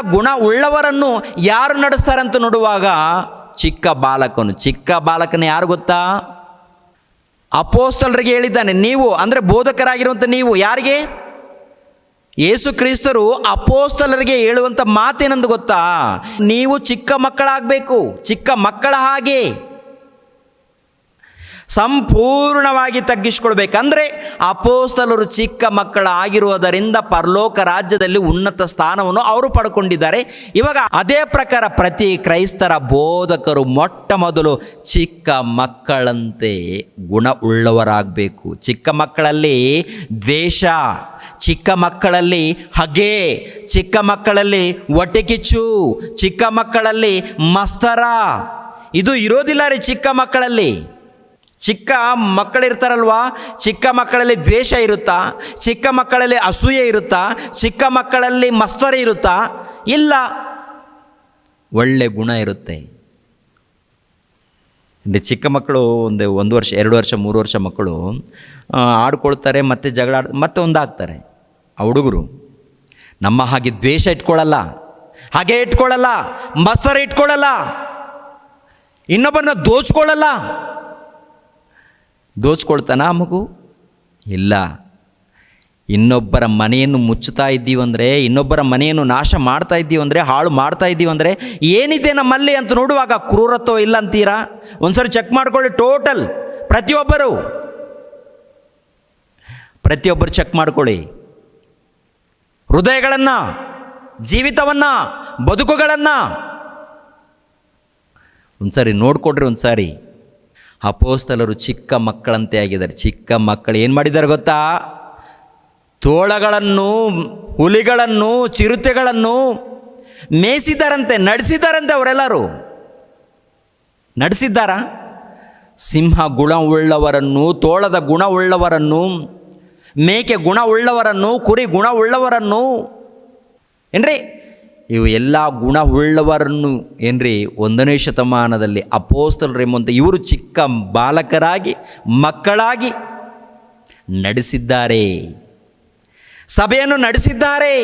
ಗುಣ ಉಳ್ಳವರನ್ನು ಯಾರು ನಡೆಸ್ತಾರಂತ ನೋಡುವಾಗ ಚಿಕ್ಕ ಬಾಲಕನು. ಚಿಕ್ಕ ಬಾಲಕನ ಯಾರು ಗೊತ್ತಾ? ಅಪೋಸ್ತಲರಿಗೆ ಹೇಳಿದ್ದಾನೆ, ನೀವು, ಅಂದರೆ ಬೋಧಕರಾಗಿರುವಂಥ ನೀವು, ಯಾರಿಗೆ? ಯೇಸು ಕ್ರಿಸ್ತರು ಅಪೋಸ್ತಲರಿಗೆ ಹೇಳುವಂಥ ಮಾತೇನಂದು ಗೊತ್ತಾ? ನೀವು ಚಿಕ್ಕ ಮಕ್ಕಳಾಗಬೇಕು, ಚಿಕ್ಕ ಮಕ್ಕಳ ಹಾಗೆ. ಸಂಪೂರ್ಣವಾಗಿ ತಗ್ಗಿಸ್ಕೊಳ್ಬೇಕಂದ್ರೆ ಅಪೋಸ್ತಲರು ಚಿಕ್ಕ ಮಕ್ಕಳಾಗಿರುವುದರಿಂದ ಪರಲೋಕ ರಾಜ್ಯದಲ್ಲಿ ಉನ್ನತ ಸ್ಥಾನವನ್ನು ಅವರು ಪಡ್ಕೊಂಡಿದ್ದಾರೆ. ಇವಾಗ ಅದೇ ಪ್ರಕಾರ ಪ್ರತಿ ಕ್ರೈಸ್ತರ ಬೋಧಕರು ಮೊಟ್ಟ ಮೊದಲು ಚಿಕ್ಕ ಮಕ್ಕಳಂತೆ ಗುಣ ಉಳ್ಳವರಾಗಬೇಕು ಚಿಕ್ಕ ಮಕ್ಕಳಲ್ಲಿ ದ್ವೇಷ, ಚಿಕ್ಕ ಮಕ್ಕಳಲ್ಲಿ ಹಗೆ, ಚಿಕ್ಕ ಮಕ್ಕಳಲ್ಲಿ ಒಟೆಕಿಚ್ಚು ಚಿಕ್ಕ ಮಕ್ಕಳಲ್ಲಿ ಮಸ್ತರ. ಇದು ಇರೋದಿಲ್ಲ ರೀ ಚಿಕ್ಕ ಮಕ್ಕಳಲ್ಲಿ. ಚಿಕ್ಕ ಮಕ್ಕಳಿರ್ತಾರಲ್ವಾ? ಚಿಕ್ಕ ಮಕ್ಕಳಲ್ಲಿ ದ್ವೇಷ ಇರುತ್ತಾ? ಚಿಕ್ಕ ಮಕ್ಕಳಲ್ಲಿ ಅಸೂಯೆ ಇರುತ್ತಾ? ಚಿಕ್ಕ ಮಕ್ಕಳಲ್ಲಿ ಮಸ್ತರಿ ಇರುತ್ತಾ? ಇಲ್ಲ. ಒಳ್ಳೆ ಗುಣ ಇರುತ್ತೆ. ಚಿಕ್ಕ ಮಕ್ಕಳು ಒಂದು ಒಂದು ವರ್ಷ, ಎರಡು ವರ್ಷ, ಮೂರು ವರ್ಷ ಮಕ್ಕಳು ಆಡ್ಕೊಳ್ತಾರೆ, ಮತ್ತು ಜಗಳ ಮತ್ತೆ ಒಂದಾಗ್ತಾರೆ. ಆ ಹುಡುಗರು, ನಮ್ಮ ಹಾಗೆ ದ್ವೇಷ ಇಟ್ಕೊಳ್ಳಲ್ಲ ಹಾಗೆ ಇಟ್ಕೊಳ್ಳಲ್ಲ ಮಸ್ತರ ಇಟ್ಕೊಳ್ಳಲ್ಲ ಇನ್ನೊಬ್ಬರನ್ನ ದೋಚ್ಕೊಳ್ಳಲ್ಲ ದೋಚ್ಕೊಳ್ತಾನ ಆ ಮಗು? ಇಲ್ಲ. ಇನ್ನೊಬ್ಬರ ಮನೆಯನ್ನು ಮುಚ್ಚುತ್ತಾ ಇದ್ದೀವಂದರೆ, ಇನ್ನೊಬ್ಬರ ಮನೆಯನ್ನು ನಾಶ ಮಾಡ್ತಾ ಇದ್ದೀವಂದರೆ, ಹಾಳು ಮಾಡ್ತಾ ಇದ್ದೀವಂದರೆ, ಏನಿದೆ ನಮ್ಮಲ್ಲಿ ಅಂತ ನೋಡುವಾಗ ಕ್ರೂರತ್ವ ಇಲ್ಲ ಅಂತೀರಾ? ಒಂದ್ಸರಿ ಚೆಕ್ ಮಾಡ್ಕೊಳ್ಳಿ ಟೋಟಲ್ ಪ್ರತಿಯೊಬ್ಬರು. ಪ್ರತಿಯೊಬ್ಬರು ಚೆಕ್ ಮಾಡ್ಕೊಳ್ಳಿ. ಹೃದಯಗಳನ್ನು, ಜೀವಿತವನ್ನು, ಬದುಕುಗಳನ್ನು. ಒಂದ್ಸರಿ ನೋಡಿಕೊಡ್ರಿ ಒಂದ್ಸಾರಿ. ಅಪೋಸ್ತಲರು ಚಿಕ್ಕ ಮಕ್ಕಳಂತೆ ಆಗಿದ್ದಾರೆ. ಚಿಕ್ಕ ಮಕ್ಕಳು ಏನು ಮಾಡಿದ್ದಾರೆ ಗೊತ್ತಾ? ತೋಳಗಳನ್ನು, ಹುಲಿಗಳನ್ನು, ಚಿರುತೆಗಳನ್ನು ಮೇಯಿಸಿದ್ದಾರಂತೆ, ನಡೆಸಿದ್ದಾರಂತೆ ಅವರೆಲ್ಲರೂ. ನಡೆಸಿದ್ದಾರಾ? ಸಿಂಹ ಗುಣವುಳ್ಳವರನ್ನು, ತೋಳದ ಗುಣವುಳ್ಳವರನ್ನು, ಮೇಕೆ ಗುಣವುಳ್ಳವರನ್ನು, ಕುರಿ ಗುಣವುಳ್ಳವರನ್ನು. ಏನ್ರಿ? ಇವು ಎಲ್ಲ ಗುಣವುಳ್ಳವರನ್ನು ಏನ್ರಿ? ಒಂದನೇ ಶತಮಾನದಲ್ಲಿ ಅಪೋಸ್ತಲರು ಎಂಬಂತ ಇವರು ಚಿಕ್ಕ ಬಾಲಕರಾಗಿ, ಮಕ್ಕಳಾಗಿ ನಡೆಸಿದ್ದಾರೆ. ಸಭೆಯನ್ನು ನಡೆಸಿದ್ದಾರೆ.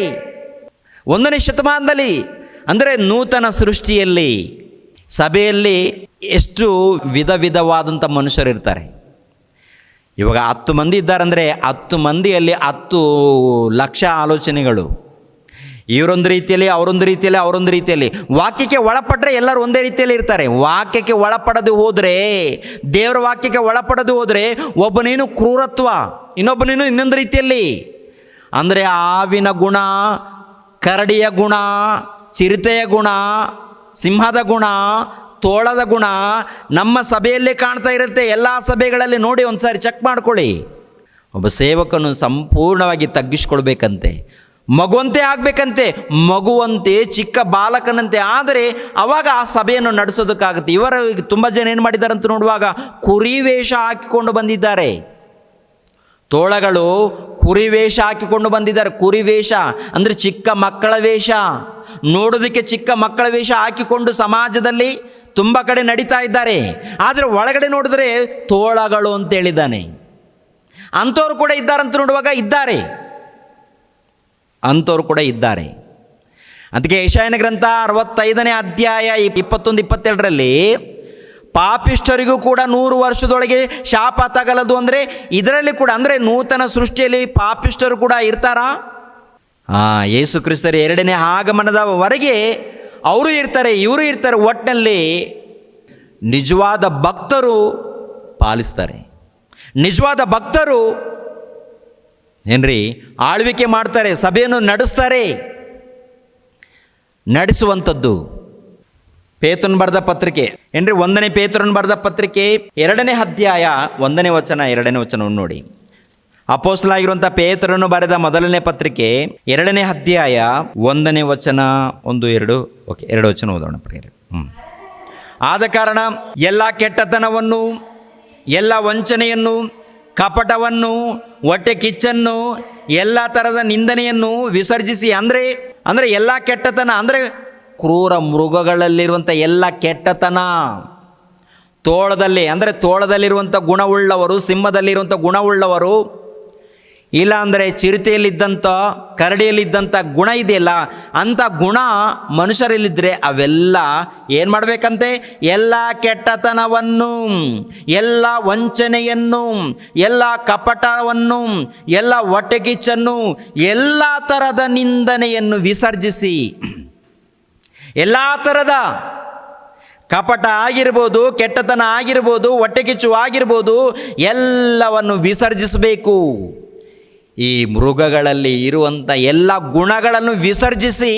ಒಂದನೇ ಶತಮಾನದಲ್ಲಿ, ಅಂದರೆ ನೂತನ ಸೃಷ್ಟಿಯಲ್ಲಿ, ಸಭೆಯಲ್ಲಿ ಎಷ್ಟು ವಿಧ ವಿಧವಾದಂಥ ಮನುಷ್ಯರಿರ್ತಾರೆ ಇವಾಗ ಹತ್ತು ಮಂದಿ ಇದ್ದಾರಂದರೆ ಹತ್ತು ಮಂದಿಯಲ್ಲಿ ಹತ್ತು ಲಕ್ಷ ಆಲೋಚನೆಗಳು. ಇವರೊಂದು ರೀತಿಯಲ್ಲಿ, ಅವರೊಂದು ರೀತಿಯಲ್ಲಿ ಅವರೊಂದು ರೀತಿಯಲ್ಲಿ. ವಾಕ್ಯಕ್ಕೆ ಒಳಪಟ್ಟರೆ ಎಲ್ಲರೂ ಒಂದೇ ರೀತಿಯಲ್ಲಿ ಇರ್ತಾರೆ. ವಾಕ್ಯಕ್ಕೆ ಒಳಪಡದು ಹೋದರೆ, ದೇವರ ವಾಕ್ಯಕ್ಕೆ ಒಳಪಡದು ಹೋದರೆ ಒಬ್ಬನೇನು ಕ್ರೂರತ್ವ, ಇನ್ನೊಬ್ಬನೇನು ಇನ್ನೊಂದು ರೀತಿಯಲ್ಲಿ. ಅಂದರೆ ಆವಿನ ಗುಣ, ಕರಡಿಯ ಗುಣ, ಚಿರತೆಯ ಗುಣ, ಸಿಂಹದ ಗುಣ, ತೋಳದ ಗುಣ ನಮ್ಮ ಸಭೆಯಲ್ಲೇ ಕಾಣ್ತಾ ಇರುತ್ತೆ. ಎಲ್ಲ ಸಭೆಗಳಲ್ಲಿ ನೋಡಿ ಒಂದು ಸಾರಿ ಚೆಕ್ ಮಾಡ್ಕೊಳ್ಳಿ. ಒಬ್ಬ ಸೇವಕನು ಸಂಪೂರ್ಣವಾಗಿ ತಗ್ಗಿಸ್ಕೊಳ್ಬೇಕಂತೆ. ಮಗುವಂತೆ ಆಗಬೇಕಂತೆ, ಮಗುವಂತೆ ಚಿಕ್ಕ ಬಾಲಕನಂತೆ. ಆದರೆ ಅವಾಗ ಆ ಸಭೆಯನ್ನು ನಡೆಸೋದಕ್ಕಾಗುತ್ತೆ. ಇವರ ತುಂಬ ಜನ ಏನು ಮಾಡಿದ್ದಾರೆ ಅಂತ ನೋಡುವಾಗ ಕುರಿ ವೇಷ ಹಾಕಿಕೊಂಡು ಬಂದಿದ್ದಾರೆ. ತೋಳಗಳು ಕುರಿ ವೇಷ ಹಾಕಿಕೊಂಡು ಬಂದಿದ್ದಾರೆ. ಕುರಿ ವೇಷ ಅಂದರೆ ಚಿಕ್ಕ ಮಕ್ಕಳ ವೇಷ. ನೋಡೋದಕ್ಕೆ ಚಿಕ್ಕ ಮಕ್ಕಳ ವೇಷ ಹಾಕಿಕೊಂಡು ಸಮಾಜದಲ್ಲಿ ತುಂಬ ಕಡೆ ನಡೀತಾ ಇದ್ದಾರೆ. ಆದರೆ ಒಳಗಡೆ ನೋಡಿದ್ರೆ ತೋಳಗಳು ಅಂತ ಹೇಳಿದ್ದಾನೆ. ಅಂಥವ್ರು ಕೂಡ ಇದ್ದಾರಂತ ನೋಡುವಾಗ ಇದ್ದಾರೆ. ಅಂಥವ್ರು ಕೂಡ ಇದ್ದಾರೆ. ಅದಕ್ಕೆ ಈಶಾನ್ಯ ಗ್ರಂಥ ಅರವತ್ತೈದನೇ ಅಧ್ಯಾಯ ಇಪ್ಪತ್ತೊಂದು ಇಪ್ಪತ್ತೆರಡರಲ್ಲಿ ಪಾಪಿಷ್ಠರಿಗೂ ಕೂಡ ನೂರು ವರ್ಷದೊಳಗೆ ಶಾಪ ತಗಲದು ಅಂದರೆ ಇದರಲ್ಲಿ ಕೂಡ ಅಂದರೆ ನೂತನ ಸೃಷ್ಟಿಯಲ್ಲಿ ಪಾಪಿಷ್ಠರು ಕೂಡ ಇರ್ತಾರಾ? ಹಾಂ ಯೇಸು ಕ್ರಿಸ್ತರು ಎರಡನೇ ಆಗಮನದವರೆಗೆ ಅವರು ಇರ್ತಾರೆ, ಇವರು ಇರ್ತಾರೆ ಒಟ್ಟಿನಲ್ಲಿ ನಿಜವಾದ ಭಕ್ತರು ಪಾಲಿಸ್ತಾರೆ. ನಿಜವಾದ ಭಕ್ತರು ಏನ್ರಿ? ಆಳ್ವಿಕೆ ಮಾಡ್ತಾರೆ, ಸಭೆಯನ್ನು ನಡೆಸ್ತಾರೆ. ನಡೆಸುವಂಥದ್ದು. ಪೇತನ್ ಬರೆದ ಪತ್ರಿಕೆ. ಏನ್ರಿ? ಒಂದನೇ ಪೇತ್ರನ್ ಬರೆದ ಪತ್ರಿಕೆ, ಎರಡನೇ ಅಧ್ಯಾಯ, ಒಂದನೇ ವಚನ, ಎರಡನೇ ವಚನವನ್ನು ನೋಡಿ. ಅಪೋಸ್ಲಾಗಿರುವಂಥ ಪೇತರನ್ನು ಬರೆದ ಮೊದಲನೇ ಪತ್ರಿಕೆ, ಎರಡನೇ ಅಧ್ಯಾಯ, ಒಂದನೇ ವಚನ, ಒಂದು, ಎರಡು, ಓಕೆ, ಎರಡು ವಚನ ಓದೋಣ ಪ್ರಿಯರೇ. ಹ್ಞೂ ಆದ ಕಾರಣ, ಎಲ್ಲ ಕೆಟ್ಟತನವನ್ನು, ಎಲ್ಲ ವಂಚನೆಯನ್ನು ಕಪಟವನ್ನು, ಹೊಟ್ಟೆ ಕಿಚ್ಚನ್ನು, ಎಲ್ಲ ಥರದ ನಿಂದನೆಯನ್ನು ವಿಸರ್ಜಿಸಿ ಅಂದರೆ ಅಂದರೆ ಎಲ್ಲ ಕೆಟ್ಟತನ, ಅಂದರೆ ಕ್ರೂರ ಮೃಗಗಳಲ್ಲಿರುವಂಥ ಎಲ್ಲ ಕೆಟ್ಟತನ. ತೋಳದಲ್ಲಿ, ಅಂದರೆ ತೋಳದಲ್ಲಿರುವಂಥ ಗುಣವುಳ್ಳವರು ಸಿಂಹದಲ್ಲಿರುವಂಥ ಗುಣವುಳ್ಳವರು ಇಲ್ಲ ಅಂದರೆ ಚಿರತೆಯಲ್ಲಿದ್ದಂಥ ಕರಡಿಯಲ್ಲಿದ್ದಂಥ ಗುಣ ಇದೆಯಲ್ಲ ಅಂಥ ಗುಣ ಮನುಷ್ಯರಲ್ಲಿದ್ದರೆ ಅವೆಲ್ಲ ಏನು ಮಾಡಬೇಕಂತೆ? ಎಲ್ಲ ಕೆಟ್ಟತನವನ್ನು, ಎಲ್ಲ ವಂಚನೆಯನ್ನು, ಎಲ್ಲ ಕಪಟವನ್ನು, ಎಲ್ಲ ಒಟ್ಟೆಗಿಚ್ಚನ್ನು ಎಲ್ಲ ಥರದ ನಿಂದನೆಯನ್ನು ವಿಸರ್ಜಿಸಿ. ಎಲ್ಲ ಥರದ ಕಪಟ ಆಗಿರ್ಬೋದು, ಕೆಟ್ಟತನ ಆಗಿರ್ಬೋದು, ಹೊಟ್ಟೆಕಿಚ್ಚು ಆಗಿರ್ಬೋದು, ಎಲ್ಲವನ್ನು ವಿಸರ್ಜಿಸಬೇಕು. ಈ ಮೃಗಗಳಲ್ಲಿ ಇರುವಂಥ ಎಲ್ಲ ಗುಣಗಳನ್ನು ವಿಸರ್ಜಿಸಿ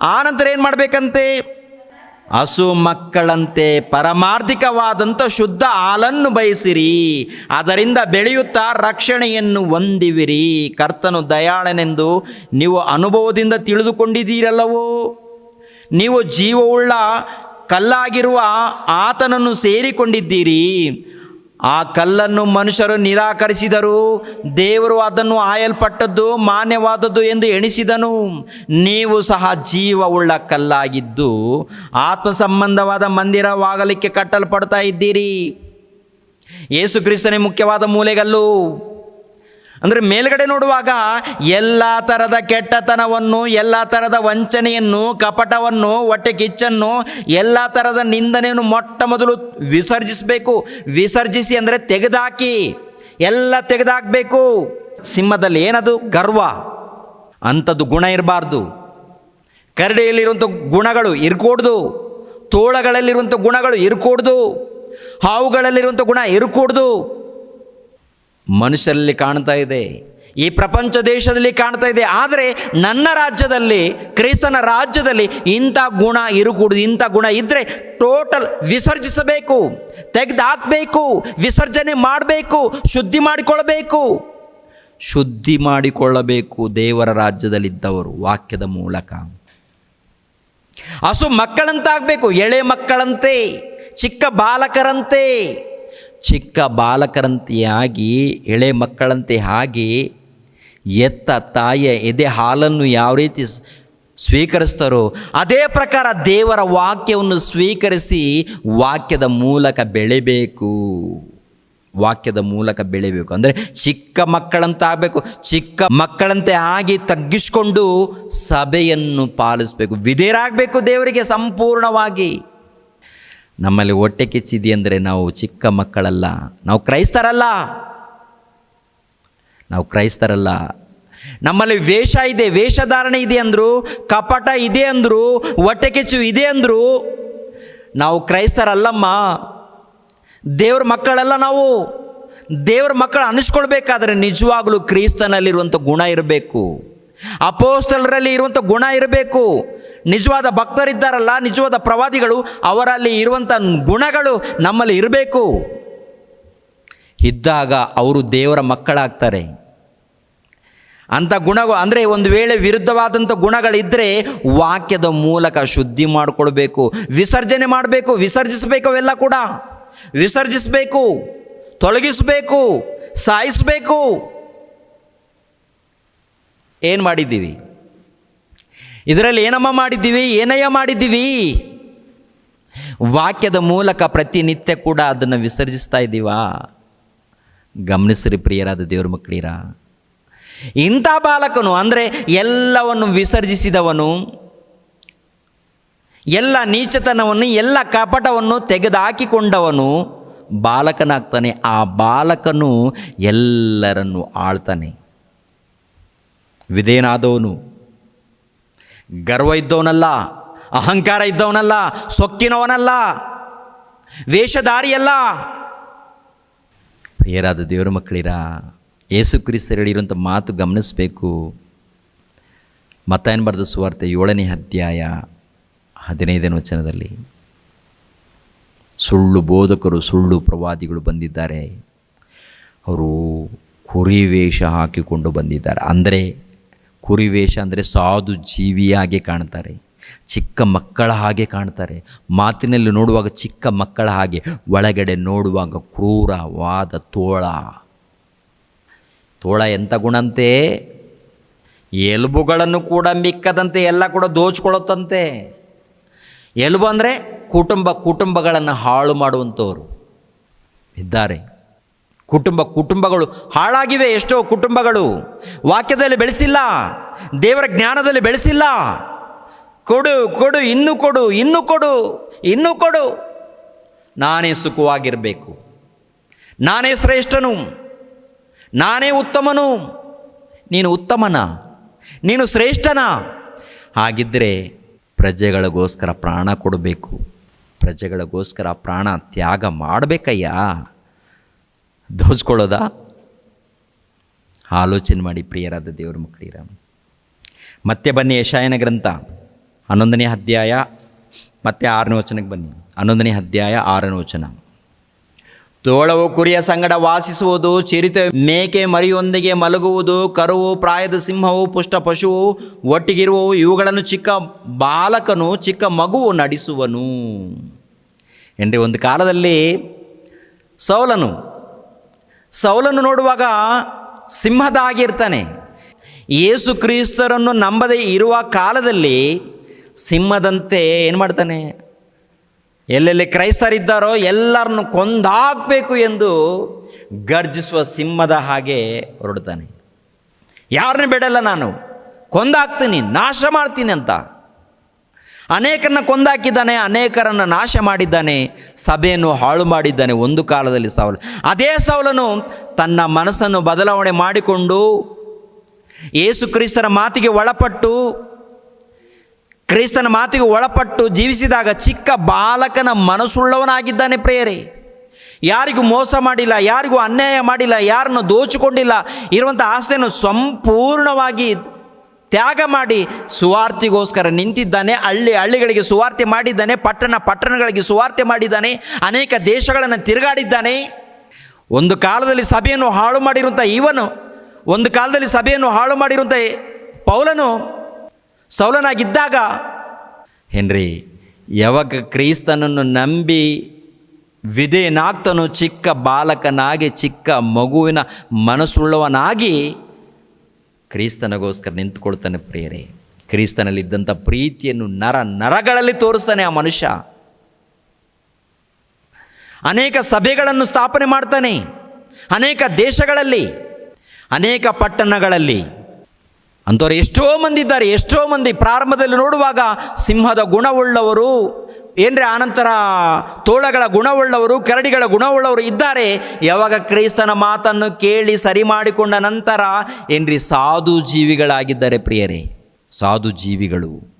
ಆನಂತರ ಏನು ಮಾಡಬೇಕಂತೆ? ಹಸು ಮಕ್ಕಳಂತೆ ಪರಮಾರ್ಧಿಕವಾದಂಥ ಶುದ್ಧ ಹಾಲನ್ನು ಬಯಸಿರಿ. ಅದರಿಂದ ಬೆಳೆಯುತ್ತಾ ರಕ್ಷಣೆಯನ್ನು ಹೊಂದಿವಿರಿ. ಕರ್ತನು ದಯಾಳನೆಂದು ನೀವು ಅನುಭವದಿಂದ ತಿಳಿದುಕೊಂಡಿದ್ದೀರಲ್ಲವೋ? ನೀವು ಜೀವವುಳ್ಳ ಕಲ್ಲಾಗಿರುವ ಆತನನ್ನು ಸೇರಿಕೊಂಡಿದ್ದೀರಿ. ಆ ಕಲ್ಲನ್ನು ಮನುಷ್ಯರು ನಿರಾಕರಿಸಿದರು. ದೇವರು ಅದನ್ನು ಆಯಲ್ಪಟ್ಟದ್ದು, ಮಾನ್ಯವಾದದ್ದು ಎಂದು ಎಣಿಸಿದನು. ನೀವು ಸಹ ಜೀವವುಳ್ಳ ಕಲ್ಲಾಗಿದ್ದು ಆತ್ಮ ಸಂಬಂಧವಾದ ಮಂದಿರವಾಗಲಿಕ್ಕೆ ಕಟ್ಟಲ್ಪಡ್ತಾ ಇದ್ದೀರಿ. ಯೇಸು ಕ್ರಿಸ್ತನೇ ಮುಖ್ಯವಾದ ಮೂಲೆಗಲ್ಲು. ಅಂದರೆ ಮೇಲ್ಗಡೆ ನೋಡುವಾಗ ಎಲ್ಲ ಥರದ ಕೆಟ್ಟತನವನ್ನು, ಎಲ್ಲ ಥರದ ವಂಚನೆಯನ್ನು, ಕಪಟವನ್ನು, ಹೊಟ್ಟೆ ಕಿಚ್ಚನ್ನು, ಎಲ್ಲ ಥರದ ನಿಂದನೆಯನ್ನು ಮೊಟ್ಟ ಮೊದಲು ವಿಸರ್ಜಿಸಬೇಕು. ವಿಸರ್ಜಿಸಿ ಅಂದರೆ ತೆಗೆದಾಕಿ. ಎಲ್ಲ ತೆಗೆದುಹಾಕಬೇಕು ಸಿಂಹದಲ್ಲಿ ಏನದು? ಗರ್ವ. ಅಂಥದ್ದು ಗುಣ ಇರಬಾರ್ದು. ಕರಡಿಯಲ್ಲಿರುವಂಥ ಗುಣಗಳು ಇರಕೂಡ್ದು. ತೋಳಗಳಲ್ಲಿರುವಂಥ ಗುಣಗಳು ಇರಕೂಡ್ದು. ಹಾವುಗಳಲ್ಲಿರುವಂಥ ಗುಣ ಇರ್ಕೂಡ್ದು. ಮನುಷ್ಯರಲ್ಲಿ ಕಾಣ್ತಾ ಇದೆ. ಈ ಪ್ರಪಂಚ ದೇಶದಲ್ಲಿ ಕಾಣ್ತಾ ಇದೆ. ಆದರೆ ನನ್ನ ರಾಜ್ಯದಲ್ಲಿ, ಕ್ರೈಸ್ತನ ರಾಜ್ಯದಲ್ಲಿ ಇಂಥ ಗುಣ ಇರಕೂಡುದು, ಇಂಥ ಗುಣ ಇದ್ದರೆ ಟೋಟಲ್ ವಿಸರ್ಜಿಸಬೇಕು ತೆಗೆದು ಹಾಕಬೇಕು ವಿಸರ್ಜನೆ ಮಾಡಬೇಕು, ಶುದ್ಧಿ ಮಾಡಿಕೊಳ್ಳಬೇಕು. ಶುದ್ಧಿ ಮಾಡಿಕೊಳ್ಳಬೇಕು ದೇವರ ರಾಜ್ಯದಲ್ಲಿದ್ದವರು ವಾಕ್ಯದ ಮೂಲಕ. ಹಸು ಮಕ್ಕಳಂತಾಗಬೇಕು, ಎಳೆ ಮಕ್ಕಳಂತೆ, ಚಿಕ್ಕ ಬಾಲಕರಂತೆ. ಚಿಕ್ಕ ಬಾಲಕರಂತೆಯಾಗಿ, ಎಳೆ ಮಕ್ಕಳಂತೆ ಆಗಿ, ಎತ್ತ ತಾಯಿಯ ಎದೆ ಹಾಲನ್ನು ಯಾವ ರೀತಿ ಸ್ವೀಕರಿಸ್ತಾರೋ, ಅದೇ ಪ್ರಕಾರ ದೇವರ ವಾಕ್ಯವನ್ನು ಸ್ವೀಕರಿಸಿ ವಾಕ್ಯದ ಮೂಲಕ ಬೆಳೆಬೇಕು. ವಾಕ್ಯದ ಮೂಲಕ ಬೆಳಿಬೇಕು. ಅಂದರೆ ಚಿಕ್ಕ ಮಕ್ಕಳಂತ ಆಗಬೇಕು ಚಿಕ್ಕ ಮಕ್ಕಳಂತೆ ಆಗಿ ತಗ್ಗಿಸ್ಕೊಂಡು ಸಭೆಯನ್ನು ಪಾಲಿಸಬೇಕು. ವಿಧೇಯರಾಗಬೇಕು ದೇವರಿಗೆ ಸಂಪೂರ್ಣವಾಗಿ. ನಮ್ಮಲ್ಲಿ ಹೊಟ್ಟೆ ಕಿಚ್ಚಿದೆಯಂದರೆ ನಾವು ಚಿಕ್ಕ ಮಕ್ಕಳಲ್ಲ. ನಾವು ಕ್ರೈಸ್ತರಲ್ಲ. ನಾವು ಕ್ರೈಸ್ತರಲ್ಲ. ನಮ್ಮಲ್ಲಿ ವೇಷ ಇದೆ, ವೇಷಧಾರಣೆ ಇದೆ ಅಂದರು, ಕಪಟ ಇದೆ ಅಂದರು, ಹೊಟ್ಟೆ ಕಿಚ್ಚು ಇದೆ ಅಂದರು. ನಾವು ಕ್ರೈಸ್ತರಲ್ಲಮ್ಮ. ದೇವ್ರ ಮಕ್ಕಳಲ್ಲ ನಾವು. ದೇವ್ರ ಮಕ್ಕಳು ಅನಿಸ್ಕೊಳ್ಬೇಕಾದ್ರೆ ನಿಜವಾಗಲೂ ಕ್ರಿಸ್ತನಲ್ಲಿರುವಂಥ ಗುಣ ಇರಬೇಕು. ಅಪೋಸ್ತಲರಲ್ಲಿ ಇರುವಂಥ ಗುಣ ಇರಬೇಕು. ನಿಜವಾದ ಭಕ್ತರಿದ್ದಾರಲ್ಲ, ನಿಜವಾದ ಪ್ರವಾದಿಗಳು, ಅವರಲ್ಲಿ ಇರುವಂಥ ಗುಣಗಳು ನಮ್ಮಲ್ಲಿ ಇರಬೇಕು. ಇದ್ದಾಗ ಅವರು ದೇವರ ಮಕ್ಕಳಾಗ್ತಾರೆ. ಅಂಥ ಗುಣ, ಅಂದರೆ ಒಂದು ವೇಳೆ ವಿರುದ್ಧವಾದಂಥ ಗುಣಗಳಿದ್ದರೆ ವಾಕ್ಯದ ಮೂಲಕ ಶುದ್ಧಿ ಮಾಡಿಕೊಳ್ಬೇಕು, ವಿಸರ್ಜನೆ ಮಾಡಬೇಕು, ವಿಸರ್ಜಿಸಬೇಕು ಅವೆಲ್ಲ ಕೂಡ. ವಿಸರ್ಜಿಸಬೇಕು, ತೊಲಗಿಸಬೇಕು, ಸಾಯಿಸಬೇಕು. ಏನು ಮಾಡಿದ್ದೀವಿ? ಇದರಲ್ಲಿ ಏನಮ್ಮ ಮಾಡಿದ್ದೀವಿ? ಏನಯ್ಯ ಮಾಡಿದ್ದೀವಿ? ವಾಕ್ಯದ ಮೂಲಕ ಪ್ರತಿನಿತ್ಯ ಕೂಡ ಅದನ್ನು ವಿಸರ್ಜಿಸ್ತಾ ಇದ್ದೀವಾ? ಗಮನಿಸ್ರಿ ಪ್ರಿಯರಾದ ದೇವ್ರ ಮಕ್ಕಳೀರ. ಇಂಥ ಬಾಲಕನು ಅಂದರೆ ಎಲ್ಲವನ್ನು ವಿಸರ್ಜಿಸಿದವನು, ಎಲ್ಲ ನೀಚತನವನ್ನು, ಎಲ್ಲ ಕಪಟವನ್ನು ತೆಗೆದುಹಾಕಿಕೊಂಡವನು ಬಾಲಕನಾಗ್ತಾನೆ. ಆ ಬಾಲಕನು ಎಲ್ಲರನ್ನು ಆಳ್ತಾನೆ. ವಿಧೇಯನಾದವನು. ಗರ್ವ ಇದ್ದವನಲ್ಲ, ಅಹಂಕಾರ ಇದ್ದವನಲ್ಲ, ಸೊಕ್ಕಿನವನಲ್ಲ, ವೇಷಧಾರಿಯಲ್ಲ. ಪ್ರಿಯರಾದ ದೇವರ ಮಕ್ಕಳಿರ, ಯೇಸು ಕ್ರಿಸ್ತರು ಮಾತು ಗಮನಿಸಬೇಕು. ಮತ್ತಾಯನ್ ಬರೆದ ಸುವಾರ್ತೆ ಏಳನೇ ಅಧ್ಯಾಯ ಹದಿನೈದನೇ ವಚನದಲ್ಲಿ, ಸುಳ್ಳು ಬೋಧಕರು, ಸುಳ್ಳು ಪ್ರವಾದಿಗಳು ಬಂದಿದ್ದಾರೆ. ಅವರು ಕುರಿ ವೇಷ ಹಾಕಿಕೊಂಡು ಬಂದಿದ್ದಾರೆ. ಅಂದರೆ ಕುರಿ ವೇಷ ಅಂದರೆ ಸಾಧು ಜೀವಿಯಾಗಿ ಕಾಣ್ತಾರೆ, ಚಿಕ್ಕ ಮಕ್ಕಳ ಹಾಗೆ ಕಾಣ್ತಾರೆ. ಮಾತಿನಲ್ಲಿ ನೋಡುವಾಗ ಚಿಕ್ಕ ಮಕ್ಕಳ ಹಾಗೆ, ಒಳಗಡೆ ನೋಡುವಾಗ ಕ್ರೂರವಾದ ತೋಳ. ತೋಳ ಎಂಥ ಗುಣಂತೆ ಎಲುಬುಗಳನ್ನು ಕೂಡ ಮಿಕ್ಕದಂತೆ, ಎಲ್ಲ ಕೂಡ ದೋಚ್ಕೊಳ್ಳುತ್ತಂತೆ. ಎಲುಬು ಅಂದರೆ ಕುಟುಂಬ, ಕುಟುಂಬಗಳನ್ನು ಹಾಳು ಮಾಡುವಂಥವ್ರು. ಇದ್ದಾರೆ. ಕುಟುಂಬ ಕುಟುಂಬಗಳು ಹಾಳಾಗಿವೆ ಎಷ್ಟೋ ಕುಟುಂಬಗಳು. ವಾಕ್ಯದಲ್ಲಿ ಬೆಳೆಸಿಲ್ಲ, ದೇವರ ಜ್ಞಾನದಲ್ಲಿ ಬೆಳೆಸಿಲ್ಲ. ಕೊಡು ಕೊಡು, ಇನ್ನು ಕೊಡು ಇನ್ನು ಕೊಡು ಇನ್ನು ಕೊಡು. ನಾನೇ ಸುಖವಾಗಿರಬೇಕು. ನಾನೇ ಶ್ರೇಷ್ಠನು. ನಾನೇ ಉತ್ತಮನು. ನೀನು ಉತ್ತಮನ. ನೀನು ಶ್ರೇಷ್ಠನ. ಹಾಗಿದ್ದರೆ ಪ್ರಜೆಗಳಿಗೋಸ್ಕರ ಪ್ರಾಣ ಕೊಡಬೇಕು. ಪ್ರಜೆಗಳಿಗೋಸ್ಕರ ಪ್ರಾಣ ತ್ಯಾಗ ಮಾಡಬೇಕಯ್ಯ? ದೋಚ್ಕೊಳ್ಳೋದಾ? ಆಲೋಚನೆ ಮಾಡಿ ಪ್ರಿಯರಾದ ದೇವರ ಮಕ್ಕಳಿರ. ಮತ್ತೆ ಬನ್ನಿ ಯಶಾಯನ ಗ್ರಂಥ, ಹನ್ನೊಂದನೇ ಅಧ್ಯಾಯ, ಮತ್ತೆ ಆರನೇ ವಚನಕ್ಕೆ ಬನ್ನಿ. ಹನ್ನೊಂದನೇ ಅಧ್ಯಾಯ, ಆರನೇ ವಚನ. ತೋಳವು ಕುರಿಯ ಸಂಗಡ ವಾಸಿಸುವುದು, ಚಿರಿತ ಮೇಕೆ ಮರಿಯೊಂದಿಗೆ ಮಲಗುವುದು, ಕರುವು, ಪ್ರಾಯದ ಸಿಂಹವು, ಪುಷ್ಟ ಪಶುವು, ಒಟ್ಟಿಗಿರುವವು, ಇವುಗಳನ್ನು ಚಿಕ್ಕ ಬಾಲಕನು, ಚಿಕ್ಕ ಮಗುವು ನಡೆಸುವನು. ಎಂದರೆ ಒಂದು ಕಾಲದಲ್ಲಿ ಸೌಲನು ಸೌಲನ್ನು ನೋಡುವಾಗ ಸಿಂಹದಾಗಿರ್ತಾನೆ. ಯೇಸು ಕ್ರಿಸ್ತರನ್ನು ನಂಬದೇ ಇರುವ ಕಾಲದಲ್ಲಿ ಸಿಂಹದಂತೆ ಏನು ಮಾಡ್ತಾನೆ? ಎಲ್ಲೆಲ್ಲಿ ಕ್ರೈಸ್ತರಿದ್ದಾರೋ ಎಲ್ಲರನ್ನು ಕೊಂದಾಕಬೇಕು ಎಂದು ಗರ್ಜಿಸುವ ಸಿಂಹದ ಹಾಗೆ ಹೊರಡ್ತಾನೆ. ಯಾರನ್ನೂ ಬಿಡಲ್ಲ ನಾನು. ಕೊಂದಾಕ್ತೀನಿ ನಾಶ ಮಾಡ್ತೀನಿ ಅಂತ. ಅನೇಕರನ್ನ ಕೊಂದಾಕಿದ್ದಾನೆ, ಅನೇಕರನ್ನು ನಾಶ ಮಾಡಿದ್ದಾನೆ, ಸಭೆಯನ್ನು ಹಾಳು ಮಾಡಿದ್ದಾನೆ ಒಂದು ಕಾಲದಲ್ಲಿ ಸೌಲ ಅದೇ ಸೌಲನು ತನ್ನ ಮನಸ್ಸನ್ನು ಬದಲಾವಣೆ ಮಾಡಿಕೊಂಡು ಯೇಸು ಕ್ರಿಸ್ತನ ಮಾತಿಗೆ ಒಳಪಟ್ಟು, ಕ್ರಿಸ್ತನ ಮಾತಿಗೆ ಒಳಪಟ್ಟು ಜೀವಿಸಿದಾಗ ಚಿಕ್ಕ ಬಾಲಕನ ಮನಸ್ಸುಳ್ಳವನಾಗಿದ್ದಾನೆ ಪ್ರೇಯರೇ. ಯಾರಿಗೂ ಮೋಸ ಮಾಡಿಲ್ಲ, ಯಾರಿಗೂ ಅನ್ಯಾಯ ಮಾಡಿಲ್ಲ, ಯಾರನ್ನು ದೋಚಿಕೊಂಡಿಲ್ಲ ಇರುವಂಥ ಆಸ್ತಿಯನ್ನು ಸಂಪೂರ್ಣವಾಗಿ ತ್ಯಾಗ ಮಾಡಿ ಸುವಾರ್ತಿಗೋಸ್ಕರ ನಿಂತಿದ್ದಾನೆ, ಹಳ್ಳಿ ಹಳ್ಳಿಗಳಿಗೆ ಸುವಾರ್ತೆ ಮಾಡಿದ್ದಾನೆ, ಪಟ್ಟಣ ಪಟ್ಟಣಗಳಿಗೆ ಸುವಾರ್ತೆ ಮಾಡಿದ್ದಾನೆ, ಅನೇಕ ದೇಶಗಳನ್ನು ತಿರುಗಾಡಿದ್ದಾನೆ. ಒಂದು ಕಾಲದಲ್ಲಿ ಸಭೆಯನ್ನು ಹಾಳು ಮಾಡಿರುವಂಥ ಇವನು, ಒಂದು ಕಾಲದಲ್ಲಿ ಸಭೆಯನ್ನು ಹಾಳು ಮಾಡಿರುವಂಥ ಪೌಲನು ಸೌಲನಾಗಿದ್ದಾಗ, ಹೆನ್ರಿ, ಯಾವಾಗ ಕ್ರೈಸ್ತನನ್ನು ನಂಬಿ ವಿಧೇಯನಾಗ್ತನು ಚಿಕ್ಕ ಬಾಲಕನಾಗಿ ಚಿಕ್ಕ ಮಗುವಿನ ಮನಸ್ಸುಳ್ಳವನಾಗಿ ಕ್ರಿಸ್ತನಿಗೋಸ್ಕರ ನಿಂತುಕೊಳ್ತಾನೆ ಪ್ರಿಯರೇ. ಕ್ರಿಸ್ತನಲ್ಲಿದ್ದಂಥ ಪ್ರೀತಿಯನ್ನು ನರ ನರಗಳಲ್ಲಿ ತೋರಿಸ್ತಾನೆ ಆ ಮನುಷ್ಯ. ಅನೇಕ ಸಭೆಗಳನ್ನು ಸ್ಥಾಪನೆ ಮಾಡ್ತಾನೆ. ಅನೇಕ ದೇಶಗಳಲ್ಲಿ, ಅನೇಕ ಪಟ್ಟಣಗಳಲ್ಲಿ. ಅಂಥವ್ರು ಎಷ್ಟೋ ಮಂದಿ ಇದ್ದಾರೆ, ಎಷ್ಟೋ ಮಂದಿ ಪ್ರಾರಂಭದಲ್ಲಿ ನೋಡುವಾಗ ಸಿಂಹದ ಗುಣವುಳ್ಳವರು ಏನ್ರೆ ಆನಂತರ ತೋಳಗಳ ಗುಣವುಳ್ಳವರು, ಕರಡಿಗಳ ಗುಣವುಳ್ಳವರು ಇದ್ದಾರೆ? ಯಾವಾಗ ಕ್ರೈಸ್ತನ ಮಾತನ್ನು ಕೇಳಿ ಸರಿ ಮಾಡಿಕೊಂಡ ನಂತರ ಏನ್ರಿ ಸಾಧು ಜೀವಿಗಳಾಗಿದ್ದಾರೆ ಪ್ರಿಯರೇ? ಸಾಧು ಜೀವಿಗಳು.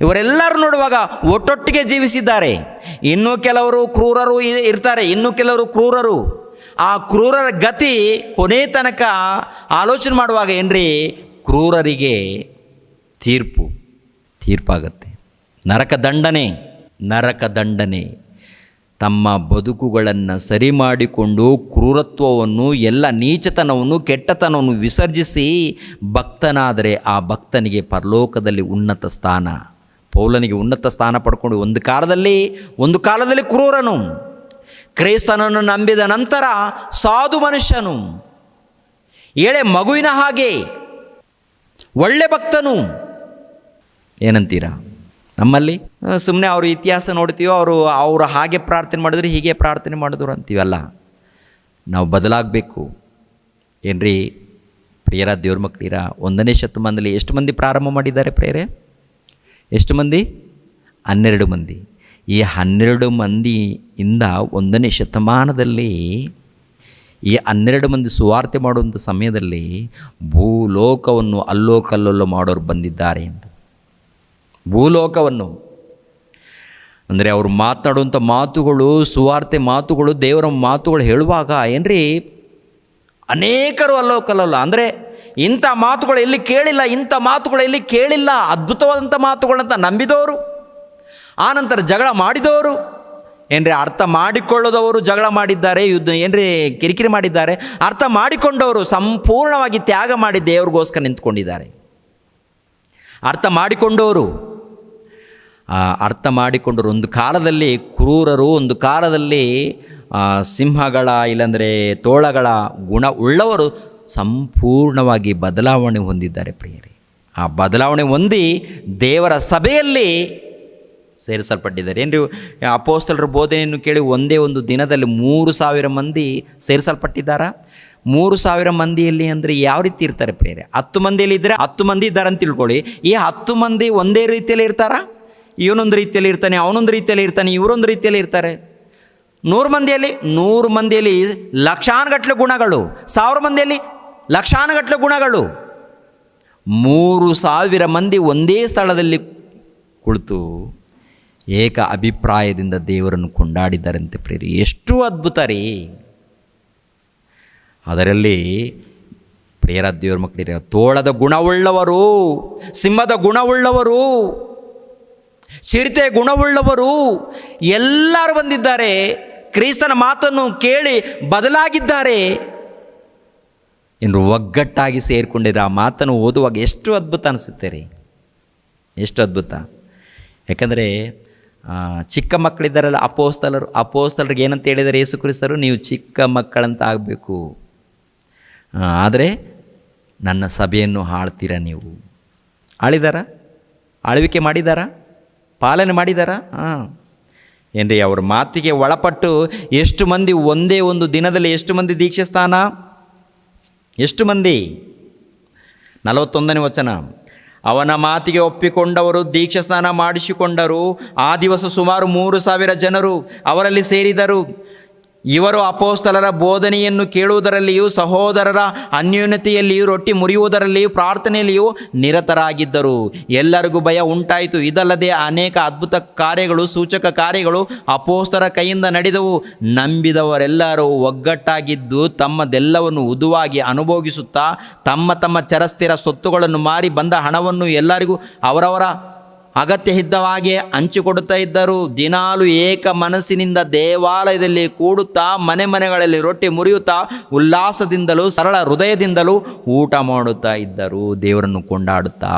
ಇವರೆಲ್ಲರೂ ನೋಡುವಾಗ ಒಟ್ಟೊಟ್ಟಿಗೆ ಜೀವಿಸಿದ್ದಾರೆ. ಇನ್ನೂ ಕೆಲವರು ಕ್ರೂರರು ಇರ್ತಾರೆ, ಇನ್ನೂ ಕೆಲವರು ಕ್ರೂರರು. ಆ ಕ್ರೂರರ ಗತಿ ಕೊನೆ ತನಕ ಆಲೋಚನೆ ಮಾಡುವಾಗ ಏನ್ರಿ? ಕ್ರೂರರಿಗೆ ತೀರ್ಪು, ತೀರ್ಪಾಗತ್ತೆ. ನರಕ ದಂಡನೆ. ನರಕ ದಂಡನೆ. ತಮ್ಮ ಬದುಕುಗಳನ್ನು ಸರಿ ಮಾಡಿಕೊಂಡು ಕ್ರೂರತ್ವವನ್ನು, ಎಲ್ಲ ನೀಚತನವನ್ನು, ಕೆಟ್ಟತನವನ್ನು ವಿಸರ್ಜಿಸಿ ಭಕ್ತನಾದರೆ ಆ ಭಕ್ತನಿಗೆ ಪರಲೋಕದಲ್ಲಿ ಉನ್ನತ ಸ್ಥಾನ. ಪೌಲನಿಗೆ ಉನ್ನತ ಸ್ಥಾನ ಪಡ್ಕೊಂಡು ಒಂದು ಕಾಲದಲ್ಲಿ ಒಂದು ಕಾಲದಲ್ಲಿ ಕ್ರೂರನು, ಕ್ರೈಸ್ತನನ್ನು ನಂಬಿದ ನಂತರ ಸಾಧು ಮನುಷ್ಯನು, ಏಳೆ ಮಗುವಿನ ಹಾಗೆ ಒಳ್ಳೆ ಭಕ್ತನು. ಏನಂತೀರಾ? ನಮ್ಮಲ್ಲಿ? ಸುಮ್ಮನೆ ಅವರು ಇತಿಹಾಸ ನೋಡ್ತೀವೋ, ಅವರು ಅವರು ಹಾಗೆ ಪ್ರಾರ್ಥನೆ ಮಾಡಿದ್ರು, ಹೀಗೆ ಪ್ರಾರ್ಥನೆ ಮಾಡಿದ್ರು ಅಂತೀವಲ್ಲ? ನಾವು ಬದಲಾಗಬೇಕು. ಏನ್ರಿ? ಪ್ರಿಯರ, ದೇವ್ರ ಮಕ್ಕಳೀರ, ಒಂದನೇ ಶತಮಾನದಲ್ಲಿ ಎಷ್ಟು ಮಂದಿ ಪ್ರಾರಂಭ ಮಾಡಿದ್ದಾರೆ ಪ್ರೇರೆ ಎಷ್ಟು ಮಂದಿ? ಹನ್ನೆರಡು ಮಂದಿ. ಈ ಹನ್ನೆರಡು ಮಂದಿಯಿಂದ ಒಂದನೇ ಶತಮಾನದಲ್ಲಿ, ಈ ಹನ್ನೆರಡು ಮಂದಿ ಸುವಾರ್ತೆ ಮಾಡುವಂಥ ಸಮಯದಲ್ಲಿ ಭೂಲೋಕವನ್ನು ಅಲ್ಲೋ ಕಲ್ಲೋಲ್ಲೋ ಮಾಡೋರು ಬಂದಿದ್ದಾರೆ ಅಂತ. ಭೂಲೋಕವನ್ನು. ಅಂದರೆ ಅವರು ಮಾತಾಡುವಂಥ ಮಾತುಗಳು, ಸುವಾರ್ತೆ ಮಾತುಗಳು, ದೇವರ ಮಾತುಗಳು ಹೇಳುವಾಗ ಏನ್ರಿ? ಅನೇಕರು ಅಲ್ಲೋ ಕಲ್ಲಲ್ಲ ಅಂದರೆ ಇಂಥ ಮಾತುಗಳು ಎಲ್ಲಿ ಕೇಳಿಲ್ಲ, ಇಂಥ ಮಾತುಗಳು ಎಲ್ಲಿ ಕೇಳಿಲ್ಲ, ಅದ್ಭುತವಾದಂಥ ಮಾತುಗಳಂತ ನಂಬಿದವರು ಆನಂತರ ಜಗಳ ಮಾಡಿದವರು, ಏನ್ರಿ ಅರ್ಥ ಮಾಡಿಕೊಳ್ಳದವರು ಜಗಳ ಮಾಡಿದ್ದಾರೆ, ಯುದ್ಧ ಏನ್ರಿ ಕಿರಿಕಿರಿ ಮಾಡಿದ್ದಾರೆ, ಅರ್ಥ ಮಾಡಿಕೊಂಡವರು ಸಂಪೂರ್ಣವಾಗಿ ತ್ಯಾಗ ಮಾಡಿ ದೇವ್ರಿಗೋಸ್ಕರ ನಿಂತ್ಕೊಂಡಿದ್ದಾರೆ. ಅರ್ಥ ಮಾಡಿಕೊಂಡವರು ಅರ್ಥ ಮಾಡಿಕೊಂಡರು ಒಂದು ಕಾಲದಲ್ಲಿ ಕ್ರೂರರು ಒಂದು ಕಾಲದಲ್ಲಿ ಸಿಂಹಗಳ ಇಲ್ಲಂದರೆ ತೋಳಗಳ ಗುಣ ಉಳ್ಳವರು ಸಂಪೂರ್ಣವಾಗಿ ಬದಲಾವಣೆ ಹೊಂದಿದ್ದಾರೆ ಪ್ರಿಯರೇ. ಆ ಬದಲಾವಣೆ ಹೊಂದಿ ದೇವರ ಸಭೆಯಲ್ಲಿ ಸೇರಿಸಲ್ಪಟ್ಟಿದ್ದಾರೆ. ಏನ್ರಿ, ಅಪೋಸ್ತಲರ ಬೋಧನೆಯನ್ನು ಕೇಳಿ ಒಂದೇ ಒಂದು ದಿನದಲ್ಲಿ ಮೂರು ಸಾವಿರ ಮಂದಿ ಸೇರಿಸಲ್ಪಟ್ಟಿದ್ದಾರಾ? ಮೂರು ಸಾವಿರ ಮಂದಿಯಲ್ಲಿ ಅಂದರೆ ಯಾವ ರೀತಿ ಇರ್ತಾರೆ ಪ್ರೇರೆ ಹತ್ತು ಮಂದಿಯಲ್ಲಿ ಇದ್ದರೆ ಹತ್ತು ಮಂದಿ ಇದ್ದಾರೆ ಅಂತ ತಿಳ್ಕೊಳ್ಳಿ. ಈ ಹತ್ತು ಮಂದಿ ಒಂದೇ ರೀತಿಯಲ್ಲಿ ಇರ್ತಾರಾ? ಇವನೊಂದು ರೀತಿಯಲ್ಲಿ ಇರ್ತಾನೆ, ಅವನೊಂದು ರೀತಿಯಲ್ಲಿ ಇರ್ತಾನೆ, ಇವರೊಂದು ರೀತಿಯಲ್ಲಿ ಇರ್ತಾರೆ. ನೂರು ಮಂದಿಯಲ್ಲಿ ನೂರು ಮಂದಿಯಲ್ಲಿ ಲಕ್ಷಾನುಗಟ್ಟಲೆ ಗುಣಗಳು, ಸಾವಿರ ಮಂದಿಯಲ್ಲಿ ಲಕ್ಷಾನುಗಟ್ಟಲೆ ಗುಣಗಳು. ಮೂರು ಸಾವಿರ ಮಂದಿ ಒಂದೇ ಸ್ಥಳದಲ್ಲಿ ಕುಳಿತು ಏಕ ಅಭಿಪ್ರಾಯದಿಂದ ದೇವರನ್ನು ಕೊಂಡಾಡಿದ್ದಾರಂತೆ ಪ್ರೇರಿ ಎಷ್ಟು ಅದ್ಭುತ ರೀ. ಅದರಲ್ಲಿ ಪ್ರೇರ ದೇವರ ಮಕ್ಕಳಿರ ತೋಳದ ಗುಣವುಳ್ಳವರು, ಸಿಂಹದ ಗುಣವುಳ್ಳವರು ಚಿರತೆ ಗುಣವುಳ್ಳವರು ಎಲ್ಲರೂ ಬಂದಿದ್ದಾರೆ. ಕ್ರೈಸ್ತನ ಮಾತನ್ನು ಕೇಳಿ ಬದಲಾಗಿದ್ದಾರೆ. ಇನ್ನು ಒಗ್ಗಟ್ಟಾಗಿ ಸೇರಿಕೊಂಡಿರೋ ಆ ಮಾತನ್ನು ಓದುವಾಗ ಎಷ್ಟು ಅದ್ಭುತ ಅನಿಸುತ್ತೆ ರೀ ಎಷ್ಟು ಅದ್ಭುತ. ಯಾಕಂದರೆ ಚಿಕ್ಕ ಮಕ್ಕಳಿದ್ದಾರಲ್ಲ, ಅಪೋಸ್ತಲರು, ಅಪೋಸ್ತಲರಿಗೆ ಏನಂತ ಹೇಳಿದರೆ ಯೇಸು ಕ್ರಿಸ್ತರು? ನೀವು ಚಿಕ್ಕ ಮಕ್ಕಳಂತ ಆಗಬೇಕು ಆದರೆ ನನ್ನ ಸಭೆಯನ್ನು ಆಳ್ತೀರ ನೀವು? ಆಳಿದಾರ? ಆಳ್ವಿಕೆ ಮಾಡಿದಾರ? ಪಾಲನೆ ಮಾಡಿದಾರ? ಹಾಂ. ಏನ್ರಿ, ಅವ್ರ ಮಾತಿಗೆ ಒಳಪಟ್ಟು ಎಷ್ಟು ಮಂದಿ ಒಂದೇ ಒಂದು ದಿನದಲ್ಲಿ ಎಷ್ಟು ಮಂದಿ ದೀಕ್ಷೆ ಸ್ಥಾನ? ಎಷ್ಟು ಮಂದಿ? ನಲವತ್ತೊಂದನೇ ವಚನ. ಅವನ ಮಾತಿಗೆ ಒಪ್ಪಿಕೊಂಡವರು ದೀಕ್ಷಾ ಸ್ನಾನ ಮಾಡಿಸಿಕೊಂಡರು. ಆ ದಿವಸ ಸುಮಾರು ಮೂರು ಸಾವಿರ ಜನರು ಅವರಲ್ಲಿ ಸೇರಿದರು. ಇವರು ಅಪೋಸ್ತಲರ ಬೋಧನೆಯನ್ನು ಕೇಳುವುದರಲ್ಲಿಯೂ, ಸಹೋದರರ ಅನ್ಯೋನ್ಯತೆಯಲ್ಲಿಯೂ, ರೊಟ್ಟಿ ಮುರಿಯುವುದರಲ್ಲಿಯೂ, ಪ್ರಾರ್ಥನೆಯಲ್ಲಿಯೂ ನಿರತರಾಗಿದ್ದರು. ಎಲ್ಲರಿಗೂ ಭಯ ಉಂಟಾಯಿತು. ಇದಲ್ಲದೆ ಅನೇಕ ಅದ್ಭುತ ಕಾರ್ಯಗಳು, ಸೂಚಕ ಕಾರ್ಯಗಳು ಅಪೋಸ್ತರ ಕೈಯಿಂದ ನಡೆದವು. ನಂಬಿದವರೆಲ್ಲರೂ ಒಗ್ಗಟ್ಟಾಗಿದ್ದು, ತಮ್ಮದೆಲ್ಲವನ್ನು ಉದುವಾಗಿ ಅನುಭೋಗಿಸುತ್ತಾ, ತಮ್ಮ ತಮ್ಮ ಚರಸ್ಥಿರ ಸ್ವತ್ತುಗಳನ್ನು ಮಾರಿ ಬಂದ ಹಣವನ್ನು ಎಲ್ಲರಿಗೂ ಅವರವರ ಅಗತ್ಯ ಇದ್ದವಾಗೆ ಹಂಚಿಕೊಡುತ್ತಾ ಇದ್ದರು. ದಿನಾಲು ಏಕ ಮನಸ್ಸಿನಿಂದ ದೇವಾಲಯದಲ್ಲಿ ಕೂಡುತ್ತಾ ಮನೆ ಮನೆಗಳಲ್ಲಿ ರೊಟ್ಟಿ ಮುರಿಯುತ್ತಾ ಉಲ್ಲಾಸದಿಂದಲೂ ಸರಳ ಹೃದಯದಿಂದಲೂ ಊಟ ಮಾಡುತ್ತಾ ಇದ್ದರು. ದೇವರನ್ನು ಕೊಂಡಾಡುತ್ತಾ.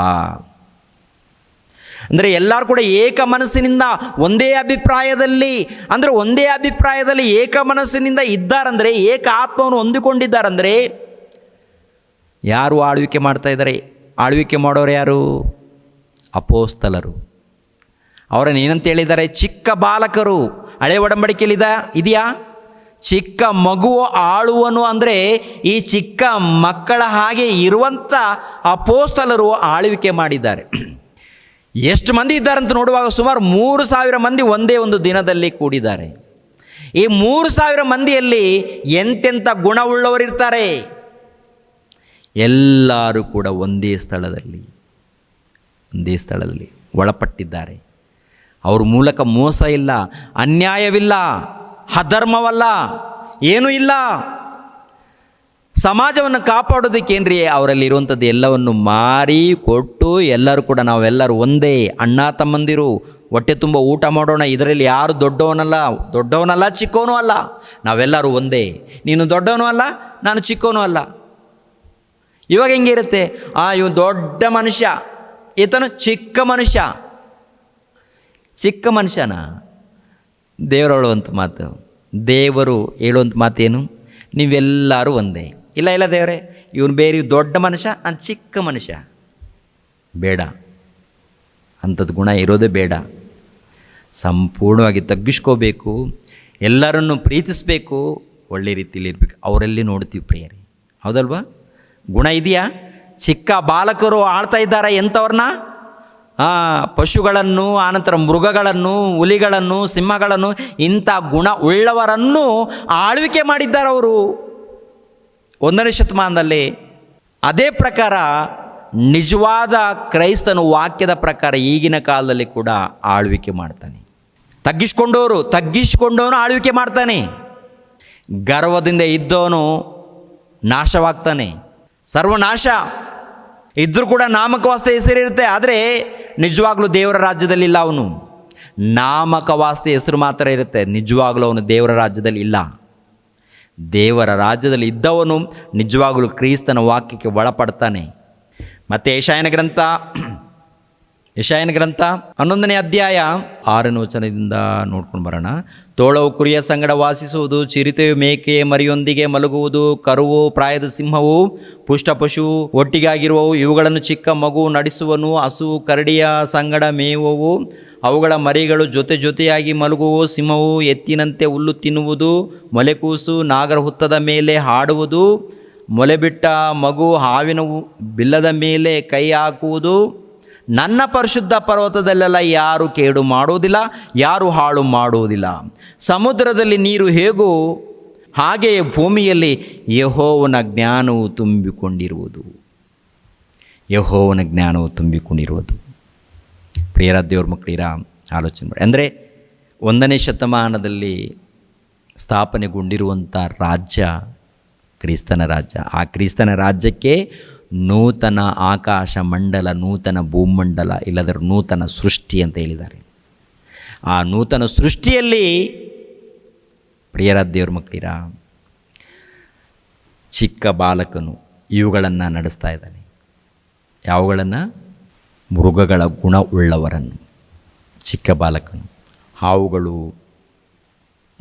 ಅಂದರೆ ಎಲ್ಲರೂ ಕೂಡ ಏಕ ಮನಸ್ಸಿನಿಂದ ಒಂದೇ ಅಭಿಪ್ರಾಯದಲ್ಲಿ, ಅಂದರೆ ಒಂದೇ ಅಭಿಪ್ರಾಯದಲ್ಲಿ ಏಕ ಮನಸ್ಸಿನಿಂದ ಇದ್ದಾರಂದರೆ, ಏಕ ಆತ್ಮವನ್ನು ಹೊಂದಿಕೊಂಡಿದ್ದಾರಂದರೆ, ಯಾರು ಆಳ್ವಿಕೆ ಮಾಡ್ತಾ ಇದ್ದಾರೆ? ಆಳ್ವಿಕೆ ಮಾಡೋರು ಯಾರು? ಅಪೋಸ್ತಲರು. ಅವರನ್ನು ಏನಂತ ಹೇಳಿದ್ದಾರೆ? ಚಿಕ್ಕ ಬಾಲಕರು. ಹಳೆ ಒಡಂಬಡಿಕೆಯಲ್ಲಿದ ಇದೆಯಾ? ಚಿಕ್ಕ ಮಗುವ ಆಳುವನು ಅಂದರೆ ಈ ಚಿಕ್ಕ ಮಕ್ಕಳ ಹಾಗೆ ಇರುವಂಥ ಅಪೋಸ್ತಲರು ಆಳ್ವಿಕೆ ಮಾಡಿದ್ದಾರೆ. ಎಷ್ಟು ಮಂದಿ ಇದ್ದಾರೆ ಅಂತ ನೋಡುವಾಗ ಸುಮಾರು ಮೂರು ಸಾವಿರ ಮಂದಿ ಒಂದೇ ಒಂದು ದಿನದಲ್ಲಿ ಕೂಡಿದ್ದಾರೆ. ಈ ಮೂರು ಸಾವಿರ ಮಂದಿಯಲ್ಲಿ ಎಂತೆಂಥ ಗುಣವುಳ್ಳವರಿರ್ತಾರೆ? ಎಲ್ಲರೂ ಕೂಡ ಒಂದೇ ಸ್ಥಳದಲ್ಲಿ. ಒಂದೇ ಸ್ಥಳದಲ್ಲಿ ಒಳಪಟ್ಟಿದ್ದಾರೆ. ಅವ್ರ ಮೂಲಕ ಮೋಸ ಇಲ್ಲ, ಅನ್ಯಾಯವಿಲ್ಲ, ಅಧರ್ಮವಲ್ಲ, ಏನೂ ಇಲ್ಲ. ಸಮಾಜವನ್ನು ಕಾಪಾಡೋದಕ್ಕೇನ್ರಿ ಅವರಲ್ಲಿ ಇರುವಂಥದ್ದು ಎಲ್ಲವನ್ನು ಮಾರಿ ಕೊಟ್ಟು ಎಲ್ಲರೂ ಕೂಡ ನಾವೆಲ್ಲರೂ ಒಂದೇ ಅಣ್ಣ ತಮ್ಮಂದಿರು. ಹೊಟ್ಟೆ ತುಂಬ ಊಟ ಮಾಡೋಣ, ಇದರಲ್ಲಿ ಯಾರು ದೊಡ್ಡವನಲ್ಲ ದೊಡ್ಡವನಲ್ಲ ಚಿಕ್ಕವನೂ ಅಲ್ಲ. ನಾವೆಲ್ಲರೂ ಒಂದೇ. ನೀನು ದೊಡ್ಡವನು ಅಲ್ಲ, ನಾನು ಚಿಕ್ಕವನು ಅಲ್ಲ. ಇವಾಗ ಹೆಂಗಿರುತ್ತೆ? ಆ ಇವ್ ದೊಡ್ಡ ಮನುಷ್ಯ. ಈತನು ಚಿಕ್ಕ ಮನುಷ್ಯ. ಚಿಕ್ಕ ಮನುಷ್ಯನ? ದೇವರು ಹೇಳುವಂಥ ಮಾತು. ದೇವರು ಹೇಳುವಂಥ ಮಾತೇನು? ನೀವೆಲ್ಲರೂ ಒಂದೇ. ಇಲ್ಲ ಇಲ್ಲ ದೇವರೇ, ಇವನು ಬೇರೆ ದೊಡ್ಡ ಮನುಷ್ಯ ನಾನು ಚಿಕ್ಕ ಮನುಷ್ಯ. ಬೇಡ. ಅಂಥದ್ದು ಗುಣ ಇರೋದೇ ಬೇಡ. ಸಂಪೂರ್ಣವಾಗಿ ತಗ್ಗಿಸ್ಕೋಬೇಕು. ಎಲ್ಲರನ್ನು ಪ್ರೀತಿಸಬೇಕು. ಒಳ್ಳೆ ರೀತಿಯಲ್ಲಿ ಇರಬೇಕು. ಅವರಲ್ಲಿ ನೋಡ್ತೀವಿ ಪ್ರಿಯರಿ. ಹೌದಲ್ವಾ? ಗುಣ ಇದೆಯಾ? ಚಿಕ್ಕ ಬಾಲಕರು ಆಳ್ತಾ ಇದ್ದಾರೆ ಎಂಥವ್ರನ್ನ? ಪಶುಗಳನ್ನು ಆನಂತರ ಮೃಗಗಳನ್ನು, ಹುಲಿಗಳನ್ನು, ಸಿಂಹಗಳನ್ನು, ಇಂಥ ಗುಣ ಉಳ್ಳವರನ್ನು ಆಳ್ವಿಕೆ ಮಾಡಿದ್ದಾರೆ ಅವರು. ಒಂದನೇ ಶತಮಾನದಲ್ಲಿ ಅದೇ ಪ್ರಕಾರ ನಿಜವಾದ ಕ್ರೈಸ್ತನು ವಾಕ್ಯದ ಪ್ರಕಾರ ಈಗಿನ ಕಾಲದಲ್ಲಿ ಕೂಡ ಆಳ್ವಿಕೆ ಮಾಡ್ತಾನೆ. ತಗ್ಗಿಸ್ಕೊಂಡವರು ತಗ್ಗಿಸ್ಕೊಂಡವನು ಆಳ್ವಿಕೆ ಮಾಡ್ತಾನೆ. ಗರ್ವದಿಂದ ಇದ್ದವನು ನಾಶವಾಗ್ತಾನೆ. ಸರ್ವನಾಶ. ಇದ್ದರೂ ಕೂಡ ನಾಮಕವಾಸ್ತೆ ಹೆಸರಿರುತ್ತೆ, ಆದರೆ ನಿಜವಾಗ್ಲೂ ದೇವರ ರಾಜ್ಯದಲ್ಲಿ ಇಲ್ಲ ಅವನು. ನಾಮಕವಾಸ್ತೆ ಹೆಸರು ಮಾತ್ರ ಇರುತ್ತೆ, ನಿಜವಾಗ್ಲೂ ಅವನು ದೇವರ ರಾಜ್ಯದಲ್ಲಿ ಇಲ್ಲ. ದೇವರ ರಾಜ್ಯದಲ್ಲಿ ಇದ್ದವನು ನಿಜವಾಗಲೂ ಕ್ರಿಸ್ತನ ವಾಕ್ಯಕ್ಕೆ ಒಳಪಡ್ತಾನೆ. ಮತ್ತು ಯಶಾಯನ ಗ್ರಂಥ ಯಶಾಯನ ಗ್ರಂಥ ಹನ್ನೊಂದನೇ ಅಧ್ಯಾಯ ಆರನೇ ವಚನದಿಂದ ನೋಡ್ಕೊಂಡು ಬರೋಣ. ತೋಳವು ಕುರಿಯ ಸಂಗಡ ವಾಸಿಸುವುದು, ಚಿರಿತೆಯು ಮೇಕೆ ಮರಿಯೊಂದಿಗೆ ಮಲಗುವುದು, ಕರುವು ಪ್ರಾಯದ ಸಿಂಹವು ಪುಷ್ಟಪಶು ಒಟ್ಟಿಗಾಗಿರುವವು, ಇವುಗಳನ್ನು ಚಿಕ್ಕ ಮಗು ನಡೆಸುವನು ಹಸು ಕರಡಿಯ ಸಂಗಡ ಮೇಯುವವು, ಅವುಗಳ ಮರಿಗಳು ಜೊತೆ ಜೊತೆಯಾಗಿ ಮಲಗುವು ಸಿಂಹವು ಎತ್ತಿನಂತೆ ಹುಲ್ಲು ತಿನ್ನುವುದು ಮೊಲೆಕೂಸು ನಾಗರ ಹುತ್ತದ ಮೇಲೆ ಹಾಡುವುದು ಮೊಲೆಬಿಟ್ಟ ಮಗು ಹಾವಿನ ಬಿಲ್ಲದ ಮೇಲೆ ಕೈ ಹಾಕುವುದು ನನ್ನ ಪರಿಶುದ್ಧ ಪರ್ವತದಲ್ಲೆಲ್ಲ ಯಾರು ಕೇಡು ಮಾಡುವುದಿಲ್ಲ, ಯಾರು ಹಾಳು ಮಾಡುವುದಿಲ್ಲ. ಸಮುದ್ರದಲ್ಲಿ ನೀರು ಹೇಗೂ ಹಾಗೆಯೇ ಭೂಮಿಯಲ್ಲಿ ಯಹೋವನ ಜ್ಞಾನವು ತುಂಬಿಕೊಂಡಿರುವುದು. ಯಹೋವನ ಜ್ಞಾನವು ತುಂಬಿಕೊಂಡಿರುವುದು. ಪ್ರಿಯರ ದೇವ್ರ ಮಕ್ಕಳಿರ, ಆಲೋಚನೆ ಮಾಡಿ. ಅಂದರೆ ಒಂದನೇ ಶತಮಾನದಲ್ಲಿ ಸ್ಥಾಪನೆಗೊಂಡಿರುವಂಥ ರಾಜ್ಯ ಕ್ರಿಸ್ತನ ರಾಜ್ಯ. ಆ ಕ್ರಿಸ್ತನ ರಾಜ್ಯಕ್ಕೆ ನೂತನ ಆಕಾಶ ಮಂಡಲ, ನೂತನ ಭೂಮಂಡಲ ಇಲ್ಲದರ ನೂತನ ಸೃಷ್ಟಿ ಅಂತ ಹೇಳಿದ್ದಾರೆ. ಆ ನೂತನ ಸೃಷ್ಟಿಯಲ್ಲಿ ಪ್ರಿಯರ ದೇವ್ರ ಮಕ್ಕಳಿರ, ಚಿಕ್ಕ ಬಾಲಕನು ಇವುಗಳನ್ನು ನಡೆಸ್ತಾ ಇದ್ದಾನೆ. ಯಾವುಗಳನ್ನು? ಮೃಗಗಳ ಗುಣ ಉಳ್ಳವರನ್ನು ಚಿಕ್ಕ ಬಾಲಕನು. ಹಾವುಗಳು,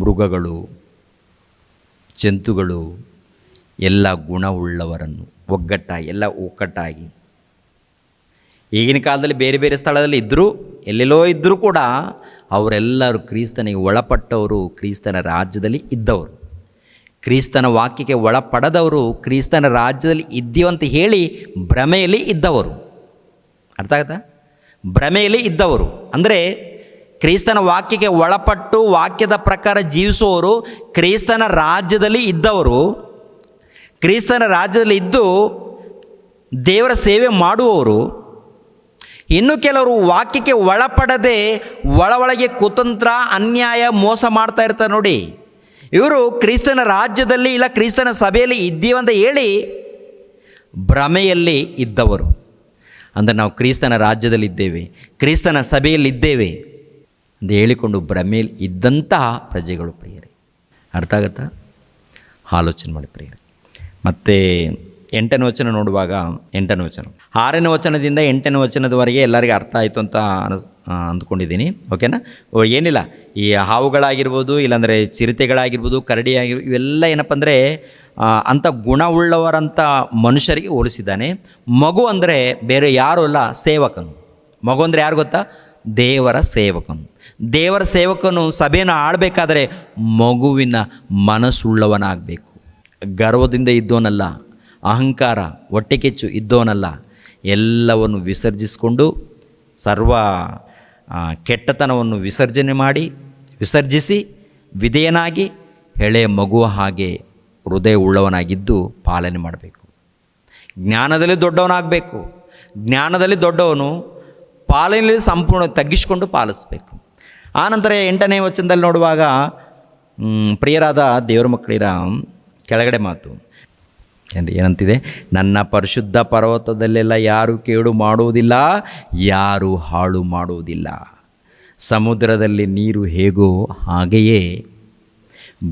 ಮೃಗಗಳು, ಜಂತುಗಳು, ಎಲ್ಲ ಗುಣವುಳ್ಳವರನ್ನು. ಒಗ್ಗಟ್ಟಾಗಿ, ಎಲ್ಲ ಒಗ್ಗಟ್ಟಾಗಿ ಈಗಿನ ಕಾಲದಲ್ಲಿ ಬೇರೆ ಬೇರೆ ಸ್ಥಳದಲ್ಲಿ ಇದ್ದರೂ ಎಲ್ಲೆಲ್ಲೋ ಇದ್ದರೂ ಕೂಡ ಅವರೆಲ್ಲರೂ ಕ್ರಿಸ್ತನಿಗೆ ಒಳಪಟ್ಟವರು, ಕ್ರಿಸ್ತನ ರಾಜ್ಯದಲ್ಲಿ ಇದ್ದವರು. ಕ್ರಿಸ್ತನ ವಾಕ್ಯಕ್ಕೆ ಒಳಪಡದವರು, ಕ್ರಿಸ್ತನ ರಾಜ್ಯದಲ್ಲಿ ಇದ್ದೀವಂತ ಹೇಳಿ ಭ್ರಮೆಯಲ್ಲಿ ಇದ್ದವರು. ಅರ್ಥ ಆಗುತ್ತಾ? ಭ್ರಮೆಯಲ್ಲಿ ಇದ್ದವರು. ಅಂದರೆ, ಕ್ರಿಸ್ತನ ವಾಕ್ಯಕ್ಕೆ ಒಳಪಟ್ಟು ವಾಕ್ಯದ ಪ್ರಕಾರ ಜೀವಿಸುವವರು, ಕ್ರಿಸ್ತನ ರಾಜ್ಯದಲ್ಲಿ ಇದ್ದವರು. ಕ್ರಿಸ್ತನ ರಾಜ್ಯದಲ್ಲಿ ಇದ್ದು ದೇವರ ಸೇವೆ ಮಾಡುವವರು, ಇನ್ನು ಕೆಲವರು ವಾಕ್ಯಕ್ಕೆ ಒಳಪಡದೆ ಒಳ ಒಳಗೆ ಕುತಂತ್ರ, ಅನ್ಯಾಯ, ಮೋಸ ಮಾಡ್ತಾ ಇರ್ತಾರೆ ನೋಡಿ. ಇವರು ಕ್ರಿಸ್ತನ ರಾಜ್ಯದಲ್ಲಿ ಇಲ್ಲ ಕ್ರಿಸ್ತನ ಸಭೆಯಲ್ಲಿ ಇದ್ದೀವಂತ ಹೇಳಿ ಭ್ರಮೆಯಲ್ಲಿ ಇದ್ದವರು. ಅಂದರೆ ನಾವು ಕ್ರಿಸ್ತನ ರಾಜ್ಯದಲ್ಲಿದ್ದೇವೆ ಕ್ರಿಸ್ತನ ಸಭೆಯಲ್ಲಿದ್ದೇವೆ ಅಂತ ಹೇಳಿಕೊಂಡು ಭ್ರಮೆಯಲ್ಲಿ ಇದ್ದಂತಹ ಪ್ರಜೆಗಳು ಪ್ರಿಯರೇ. ಅರ್ಥ ಆಗತ್ತಾ? ಆಲೋಚನೆ ಮಾಡಿ ಪ್ರಿಯರೇ. ಮತ್ತು ಎಂಟನೇ ವಚನ ನೋಡುವಾಗ ಎಂಟನೇ ವಚನ. ಆರನೇ ವಚನದಿಂದ ಎಂಟನೇ ವಚನದವರೆಗೆ ಎಲ್ಲರಿಗೂ ಅರ್ಥ ಆಯಿತು ಅಂತ ಅನಿಸ್ ಅಂದ್ಕೊಂಡಿದ್ದೀನಿ. ಓಕೆನಾ? ಏನಿಲ್ಲ. ಈ ಹಾವುಗಳಾಗಿರ್ಬೋದು, ಇಲ್ಲಾಂದರೆ ಚಿರತೆಗಳಾಗಿರ್ಬೋದು ಕರಡಿ ಆಗಿರ್ ಇವೆಲ್ಲ ಏನಪ್ಪ ಅಂದರೆ ಅಂಥ ಗುಣವುಳ್ಳವರಂಥ ಮನುಷ್ಯರಿಗೆ ಹೋಲಿಸಿದ್ದಾನೆ. ಮಗು ಅಂದರೆ ಬೇರೆ ಯಾರೂ ಅಲ್ಲ, ಸೇವಕನು. ಮಗು ಅಂದರೆ ಯಾರು ಗೊತ್ತಾ? ದೇವರ ಸೇವಕನು. ದೇವರ ಸೇವಕನು ಸಭೆಯನ್ನು ಆಡಬೇಕಾದರೆ ಮಗುವಿನ ಮನಸ್ಸುಳ್ಳವನಾಗಬೇಕು. ಗರ್ವದಿಂದ ಇದ್ದವನಲ್ಲ ಅಹಂಕಾರ, ಹೊಟ್ಟೆಕೆಚ್ಚು ಇದ್ದವನಲ್ಲ ಎಲ್ಲವನ್ನು ವಿಸರ್ಜಿಸಿಕೊಂಡು ಸರ್ವ ಕೆಟ್ಟತನವನ್ನು ವಿಸರ್ಜನೆ ಮಾಡಿ, ವಿಸರ್ಜಿಸಿ ವಿಧೇಯನಾಗಿ ಹೆಳೆ ಮಗುವ ಹಾಗೆ ಹೃದಯ ಉಳ್ಳವನಾಗಿದ್ದು ಪಾಲನೆ ಮಾಡಬೇಕು. ಜ್ಞಾನದಲ್ಲಿ ದೊಡ್ಡವನಾಗಬೇಕು. ಜ್ಞಾನದಲ್ಲಿ ದೊಡ್ಡವನು ಪಾಲನೆಯಲ್ಲಿ ಸಂಪೂರ್ಣ ತಗ್ಗಿಸಿಕೊಂಡು ಪಾಲಿಸಬೇಕು. ಆನಂತರ ಎಂಟನೇ ವಚನದಲ್ಲಿ ನೋಡುವಾಗ ಪ್ರಿಯರಾದ ದೇವರ ಮಕ್ಕಳಿರ ಕೆಳಗಡೆ ಮಾತು. ಏನಂತಿದೆ? ನನ್ನ ಪರಿಶುದ್ಧ ಪರ್ವತದಲ್ಲೆಲ್ಲ ಯಾರು ಕೇಡು ಮಾಡುವುದಿಲ್ಲ, ಯಾರು ಹಾಳು ಮಾಡುವುದಿಲ್ಲ. ಸಮುದ್ರದಲ್ಲಿ ನೀರು ಹೇಗೋ ಹಾಗೆಯೇ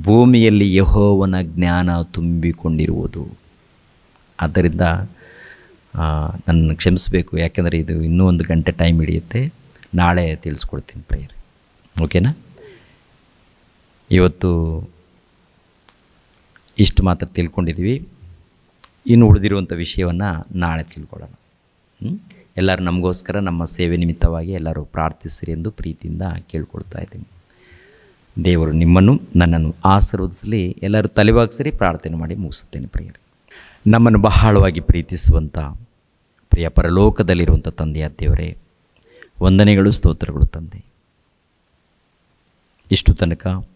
ಭೂಮಿಯಲ್ಲಿ ಯಹೋವನ ಜ್ಞಾನ ತುಂಬಿಕೊಂಡಿರುವುದು. ಆದ್ದರಿಂದ ನನ್ನ ಕ್ಷಮಿಸಬೇಕು. ಯಾಕೆಂದರೆ ಇದು ಇನ್ನೂ ಒಂದು ಗಂಟೆ ಟೈಮ್ ಹಿಡಿಯುತ್ತೆ. ನಾಳೆ ತಿಳಿಸ್ಕೊಡ್ತೀನಿ ಪ್ರೇಯರ್. ಓಕೆನಾ? ಇವತ್ತು ಇಷ್ಟು ಮಾತ್ರ ತಿಳ್ಕೊಂಡಿದ್ದೀವಿ. ಇನ್ನು ಉಳಿದಿರುವಂಥ ವಿಷಯವನ್ನು ನಾಳೆ ತಿಳ್ಕೊಳ್ಳೋಣ? ಎಲ್ಲರೂ ನಮಗೋಸ್ಕರ ನಮ್ಮ ಸೇವೆ ನಿಮಿತ್ತವಾಗಿ ಎಲ್ಲರೂ ಪ್ರಾರ್ಥಿಸಿರಿ ಎಂದು ಪ್ರೀತಿಯಿಂದ ಕೇಳ್ಕೊಳ್ತಾ ಇದ್ದೀನಿ. ದೇವರು ನಿಮ್ಮನ್ನು ನನ್ನನ್ನು ಆಶೀರ್ವದಿಸಲಿ. ಎಲ್ಲರೂ ತಲೆಬಾಗಿಸಿರಿ, ಪ್ರಾರ್ಥನೆ ಮಾಡಿ ಮುಗಿಸುತ್ತೇನೆ ಪ್ರಿಯರೇ. ನಮ್ಮನ್ನು ಬಹಳವಾಗಿ ಪ್ರೀತಿಸುವಂಥ ಪ್ರಿಯ ಪರಲೋಕದಲ್ಲಿರುವಂಥ ತಂದೆಯ ದೇವರೇ, ವಂದನೆಗಳು, ಸ್ತೋತ್ರಗಳು ತಂದೆ. ಇಷ್ಟು ತನಕ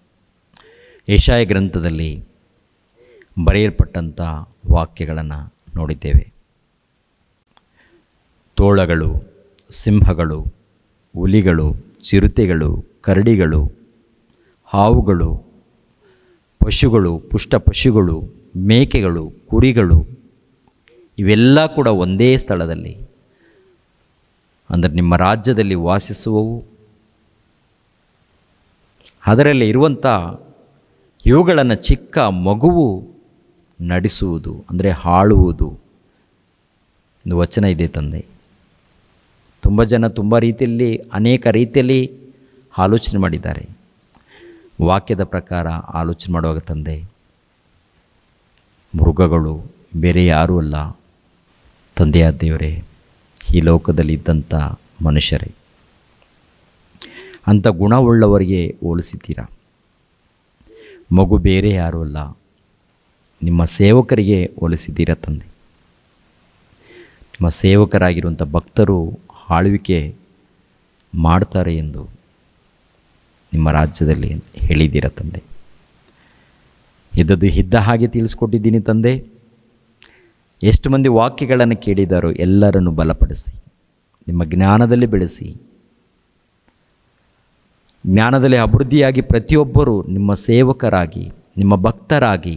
ಏಷಾಯ ಗ್ರಂಥದಲ್ಲಿ ಬರೆಯಲ್ಪಟ್ಟಂಥ ವಾಕ್ಯಗಳನ್ನು ನೋಡಿದ್ದೇವೆ. ತೋಳಗಳು, ಸಿಂಹಗಳು, ಹುಲಿಗಳು, ಚಿರುತೆಗಳು, ಕರಡಿಗಳು, ಹಾವುಗಳು, ಪಶುಗಳು ಪುಷ್ಟ ಪಶುಗಳು ಮೇಕೆಗಳು, ಕುರಿಗಳು, ಇವೆಲ್ಲ ಕೂಡ ಒಂದೇ ಸ್ಥಳದಲ್ಲಿ. ಅಂದರೆ ನಿಮ್ಮ ರಾಜ್ಯದಲ್ಲಿ ವಾಸಿಸುವವು. ಅದರಲ್ಲಿ ಇರುವಂಥ ಇವುಗಳನ್ನು ಚಿಕ್ಕ ಮಗುವು ನಡೆಸುವುದು, ಅಂದರೆ ಹಾಳುವುದು. ಒಂದು ವಚನ ಇದೆ ತಂದೆ. ತುಂಬ ಜನ ತುಂಬ ರೀತಿಯಲ್ಲಿ, ಅನೇಕ ರೀತಿಯಲ್ಲಿ ಆಲೋಚನೆ ಮಾಡಿದ್ದಾರೆ. ವಾಕ್ಯದ ಪ್ರಕಾರ ಆಲೋಚನೆ ಮಾಡುವಾಗ ತಂದೆ, ಮೃಗಗಳು ಬೇರೆ ಯಾರೂ ಅಲ್ಲ ತಂದೆಯ ದೇವರೇ, ಈ ಲೋಕದಲ್ಲಿ ಇದ್ದಂಥ ಮನುಷ್ಯರೇ. ಅಂಥ ಗುಣವುಳ್ಳವರಿಗೆ ಹೋಲಿಸಿದ್ದೀರಾ? ಮಗು ಬೇರೆ ಯಾರೂ ಅಲ್ಲ ನಿಮ್ಮ ಸೇವಕರಿಗೆ ಹೋಲಿಸಿದ್ದೀರ ತಂದೆ? ನಿಮ್ಮ ಸೇವಕರಾಗಿರುವಂಥ ಭಕ್ತರು ಆಳ್ವಿಕೆ ಮಾಡ್ತಾರೆ ಎಂದು ನಿಮ್ಮ ರಾಜ್ಯದಲ್ಲಿ ಹೇಳಿದ್ದೀರ ತಂದೆ? ಇದ್ದದ್ದು ಇದ್ದ ಹಾಗೆ ತಿಳಿಸ್ಕೊಟ್ಟಿದ್ದೀನಿ ತಂದೆ. ಎಷ್ಟು ಮಂದಿ ವಾಕ್ಯಗಳನ್ನು ಕೇಳಿದಾರೋ ಎಲ್ಲರನ್ನು ಬಲಪಡಿಸಿ, ನಿಮ್ಮ ಜ್ಞಾನದಲ್ಲಿ ಬೆಳೆಸಿ, ಜ್ಞಾನದಲ್ಲಿ ಅಭಿವೃದ್ಧಿಯಾಗಿ ಪ್ರತಿಯೊಬ್ಬರೂ ನಿಮ್ಮ ಸೇವಕರಾಗಿ, ನಿಮ್ಮ ಭಕ್ತರಾಗಿ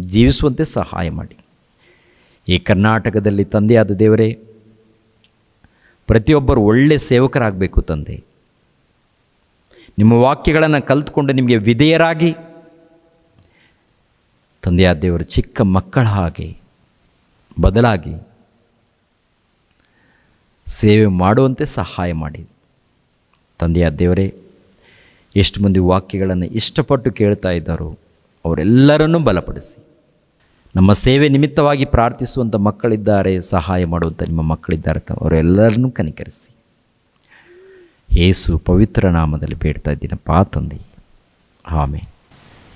ಜೀವಿಸುವಂತೆ ಸಹಾಯ ಮಾಡಿ. ಈ ಕರ್ನಾಟಕದಲ್ಲಿ ತಂದೆಯಾದ ದೇವರೇ, ಪ್ರತಿಯೊಬ್ಬರು ಒಳ್ಳೆಯ ಸೇವಕರಾಗಬೇಕು ತಂದೆ. ನಿಮ್ಮ ವಾಕ್ಯಗಳನ್ನು ಕಲ್ತ್ಕೊಂಡು ನಿಮಗೆ ವಿಧೇಯರಾಗಿ ತಂದೆಯಾದ ದೇವರು ಚಿಕ್ಕ ಮಕ್ಕಳ ಹಾಗೆ ಬದಲಾಗಿ ಸೇವೆ ಮಾಡುವಂತೆ ಸಹಾಯ ಮಾಡಿ. ತಂದೆಯಾದ ದೇವರೇ, ಎಷ್ಟು ಮಂದಿ ವಾಕ್ಯಗಳನ್ನು ಇಷ್ಟಪಟ್ಟು ಕೇಳ್ತಾ ಇದ್ದಾರೋ ಅವರೆಲ್ಲರನ್ನೂ ಬಲಪಡಿಸಿ. ನಮ್ಮ ಸೇವೆ ನಿಮಿತ್ತವಾಗಿ ಪ್ರಾರ್ಥಿಸುವಂಥ ಮಕ್ಕಳಿದ್ದಾರೆ, ಸಹಾಯ ಮಾಡುವಂಥ ನಿಮ್ಮ ಮಕ್ಕಳಿದ್ದಾರೆ ಅವರೆಲ್ಲರನ್ನೂ ಕನಿಕರಿಸಿ. ಏಸು ಪವಿತ್ರ ನಾಮದಲ್ಲಿ ಬೇಡ್ತಾ ಇದ್ದೀನಪ್ಪ ತಂದೆ. ಆಮೆ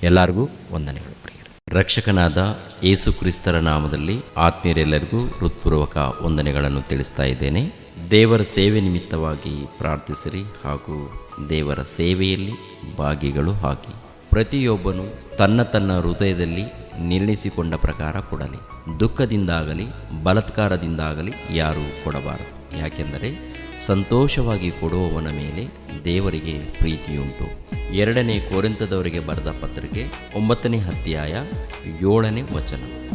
ಎಲ್ಲರಿಗೂ ವಂದನೆಗಳು ರಕ್ಷಕನಾದ ಏಸು ಕ್ರಿಸ್ತರ ನಾಮದಲ್ಲಿ ಆತ್ಮೀಯರೆಲ್ಲರಿಗೂ ಹೃತ್ಪೂರ್ವಕ ವಂದನೆಗಳನ್ನು ತಿಳಿಸ್ತಾ ಇದ್ದೇನೆ. ದೇವರ ಸೇವೆ ನಿಮಿತ್ತವಾಗಿ ಪ್ರಾರ್ಥಿಸಿರಿ ಹಾಗೂ ದೇವರ ಸೇವೆಯಲ್ಲಿ ಭಾಗಿಗಳು ಹಾಕಿ ಪ್ರತಿಯೊಬ್ಬನು ತನ್ನ ತನ್ನ ಹೃದಯದಲ್ಲಿ ನಿರ್ಣಯಿಸಿಕೊಂಡ ಪ್ರಕಾರ ಕೊಡಲಿ. ದುಃಖದಿಂದಾಗಲಿ, ಬಲತ್ಕಾರದಿಂದಾಗಲಿ ಯಾರೂ ಕೊಡಬಾರದು. ಯಾಕೆಂದರೆ ಸಂತೋಷವಾಗಿ ಕೊಡುವವನ ಮೇಲೆ ದೇವರಿಗೆ ಪ್ರೀತಿಯುಂಟು. ಎರಡನೇ ಕೋರಿಂತದವರಿಗೆ ಬರೆದ ಪತ್ರಿಕೆ ಒಂಬತ್ತನೇ ಅಧ್ಯಾಯ ಏಳನೇ ವಚನ.